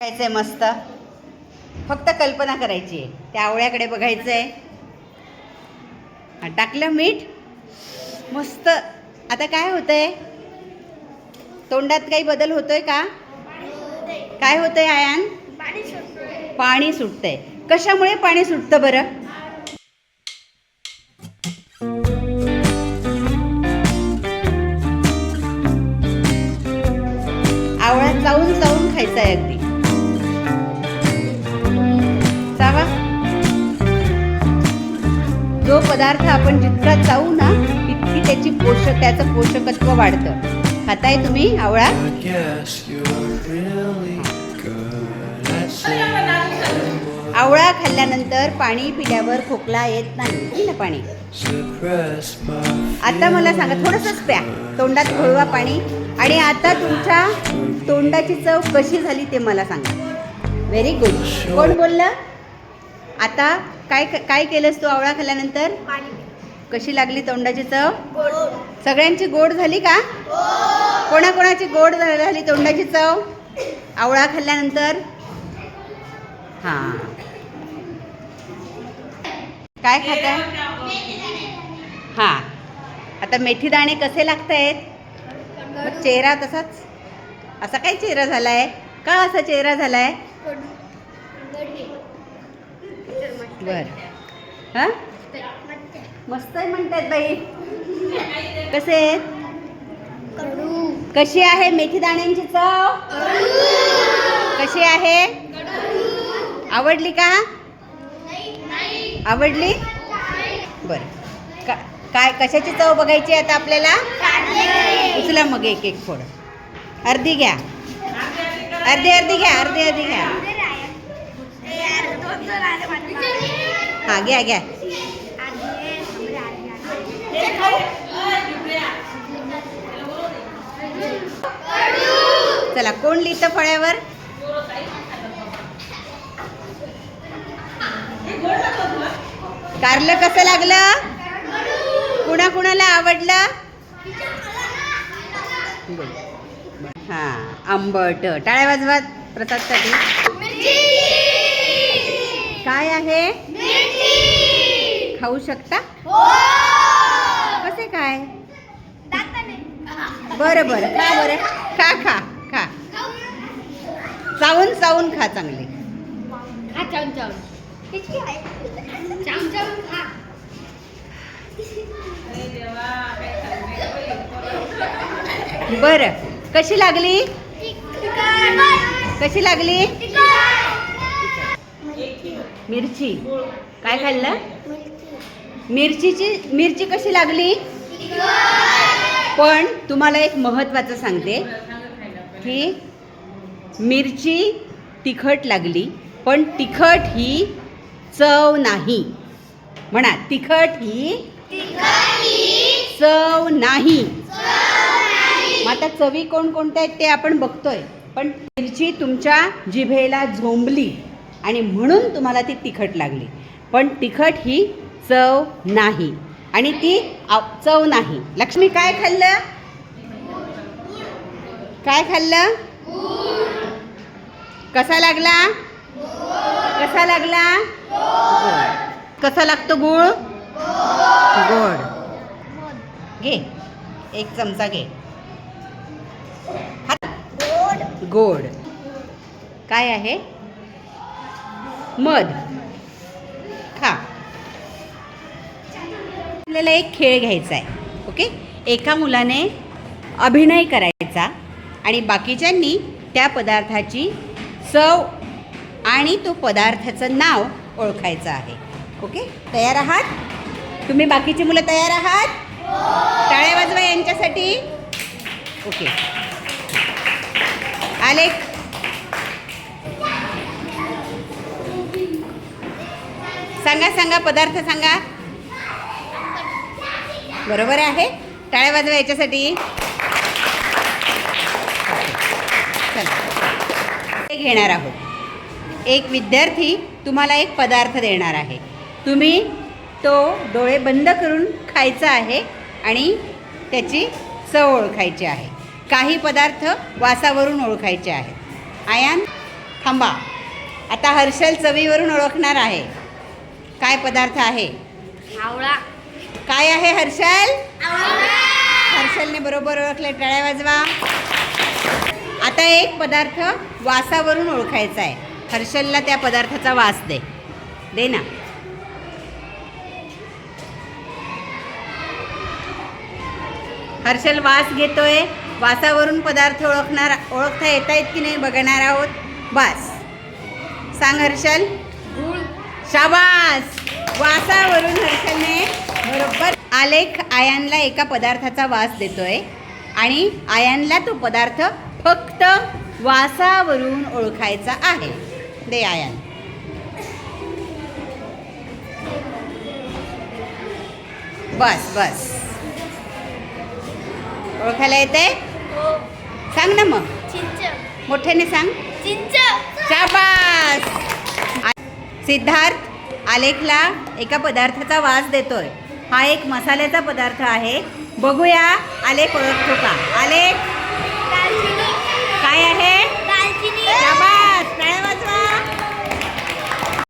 करायचंय मस्त. फक्त कल्पना करायची आहे. त्या आवळ्याकडे बघायचं आहे हा, टाकलं मीठ. मस्त. आता काय होतंय? तोंडात काही बदल होतोय का? काय होतंय आयान? पाणी सुटतंय. कशामुळे पाणी सुटतं बरं? जो पदार्थ आपण जितका चावू ना तितकी त्याची पोषक त्याचं पोषकत्व वाढतं. खाताय तुम्ही आवळा. आवळा खाल्ल्यानंतर पाणी पिल्यावर खोकला येत नाही ना पाणी? आता मला सांगा थोडंसंच प्या. तोंडात घोळवा पाणी. आणि आता तुमच्या तोंडाची चव कशी झाली ते मला सांगा. व्हेरी गुड कोण बोललं? आता काय काय केलंस तू आवळा खाल्ल्यानंतर? कशी लागली तोंडाची चव? सगळ्यांची गोड झाली का? कोणाकोणाची गोड झाली तोंडाची चव? आवळा खाल्ल्यानंतर? हां. काय खाताय? हां. आता मेथी दाणे कसे लागत आहेत चेहरा तसाच. असा काय चेहरा झालाय? का असा चेहरा झालाय. बरं. हां? मस्त आहे म्हणतात बाई. कसे आहेत? कशी आहे मेथी दाण्यांची चव? कशी आहे? आवडली का? आवडली? बर. का काय कशाची चव बघायची आता आपल्याला? उचला मग एक एक फोड. अर्धी घ्या. अर्धी अर्धी घ्या अर्धी अर्धी घ्या. हां घ्या घ्या. चला कोण लिहितं फळ्यावर? कारलं कसं लागलं? कुणा कुणाला आवडलं? हां आंबट. टाळ्या वाजवा प्रसादसाठी काय आहे? खाऊ शकता? कसे काय? बरं बरं. खा बरं. खा खा खा. चावून चावून खा चांगले. बरं. कशी लागली? कशी लागली? मिरची. काय खाल्लं? मिरचीची मिरची कशी लागली? पण तुम्हाला एक महत्त्वाचं सांगते की मिरची तिखट लागली पण तिखट ही चव नाही. म्हणा तिखट ही चव नाही. मग आता चवी कोणकोणत्या आहेत ते आपण बघतोय. पण मिरची तुमच्या जिभेला झोंबली. आणि म्हणून तुम्हाला ती तिखट लागली. पण तिखट ही चव नाही. आणि ती चव नाही. लक्ष्मी काय खाल्लं? काय खाल्लं? कसा लागला? कसा लागला. कसा लागतो गुळ? गोड. घे. एक चमचा घे. गोड. काय आहे? मध. खा. आपल्याला एक खेळ घ्यायचा आहे ओके? एका मुलाने अभिनय करायचा आणि बाकीच्यांनी त्या पदार्थाची चव आणि तो पदार्थाचं नाव ओळखायचं आहे ओके? तयार आहात? तुम्ही बाकीची मुलं तयार आहात? टाळ्या वाजवा यांच्यासाठी. ओके. आले सांगा सांगा पदार्थ सांगा. बरोबर आहे. टाळ्या वाजवा याच्यासाठी. ते घेणार आहोत. एक विद्यार्थी तुम्हाला एक पदार्थ देणार आहे. तुम्ही तो डोळे बंद करून खायचा आहे आणि त्याची चव ओळखायची आहे. काही पदार्थ वासावरून ओळखायचे आहेत. आयान थांबा. आता हर्षल चवीवरून ओळखणार आहे. काय पदार्थ आहे? आवळा. काय आहे हर्षल? हर्षलने बरोबर ओळखले टाळ्या वाजवा. आता एक पदार्थ वासावरून ओळखायचा आहे. हर्षलला त्या पदार्थाचा वास दे. दे ना. हर्षल वास घेतोय. वासावरून पदार्थ ओळखणार ओळखता येत आहेत की नाही बघणार आहोत. वास. सांग हर्षल. शाबास! वासावरून हर्षलने बरोबर. आलेख आयांना एका पदार्थाचा वास देतोय आणि आयांना तो पदार्थ फक्त वासावरून ओळखायचा आहे. दे आयान. बस बस. ओळखायला येते? हो. सांग ना मग. चिंच. मोठ्याने सांग. चिंच. शाबास! सिद्धार्थ आलेखला एका पदार्थाचा वास देतोय. हा एक मसाल्याचा पदार्थ आहे. बघूया आलेख ओळखतो का? आलेख